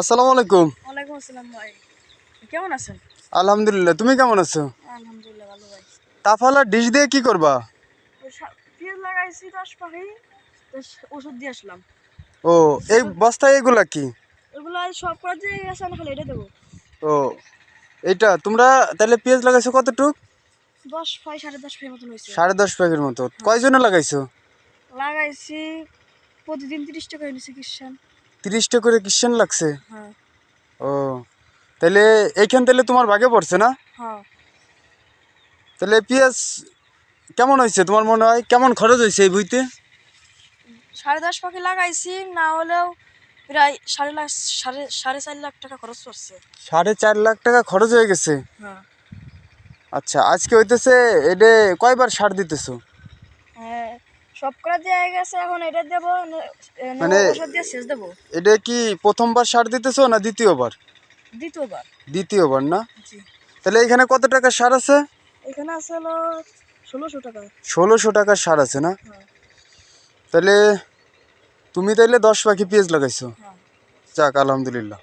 আসসালামু আলাইকুম। ওয়ালাইকুম আসসালাম ভাই। কেমন আছেন? আলহামদুলিল্লাহ তুমি কেমন আছো? আলহামদুলিল্লাহ ভালো ভাই তাফালা ডিশ দিয়ে কি করবা? পেঁয়াজ লাগাইছি দশ পাখি ওষুধ দিয়ে আসলাম। ও এই বস্তায় এগুলা কি? ওগুলো সব করা দিয়ে গেছে আমি খালি এটা দেবো। ও এইটা তোমরা তাহলে পেঁয়াজ লাগাইছো কতটুক? দশ পাই সাড়ে দশ পাই মতন হয়েছে। সাড়ে দশ প্যাকের মতো। কয়জনে লাগাইছো? লাগাইছি প্রতিদিন তিরিশ টাকা এনেছি কিষান তিরিশটা করে কিষান লাগছে? তাহলে এইখান তাহলে তোমার ভাগে পড়ছে না? হ্যাঁ। তাহলে পেঁয়াজ কেমন হয়েছে তোমার মনে হয়? কেমন খরচ হয়েছে এই বইতে? সাড়ে দশ পাখি লাগাইছি না হলেও প্রায় সাড়ে লাখ সাড়ে সাড়ে চার লাখ টাকা খরচ করছে সাড়ে চার লাখ টাকা খরচ হয়ে গেছে? হ্যাঁ। আচ্ছা আজকে হইতেছে এটা কয়বার সার দিতেছো? হ্যাঁ সব করা দিয়ে গেছে এখন এটা দেবো ন- ন- মানে- এটা কি প্রথমবার সার দিতেছো না দ্বিতীয়বার? দ্বিতীয়বার। দ্বিতীয়বার না? তাহলে এখানে কত টাকা সার আছে? এখানে আছে হলো ষোলোশো টাকা। ষোলোশো টাকার সার আছে না? হ্যাঁ। তাহলে তুমি তাইলে দশ পাখি পেঁয়াজ লাগাইছো? হ্যাঁ। যাক আলহামদুলিল্লাহ।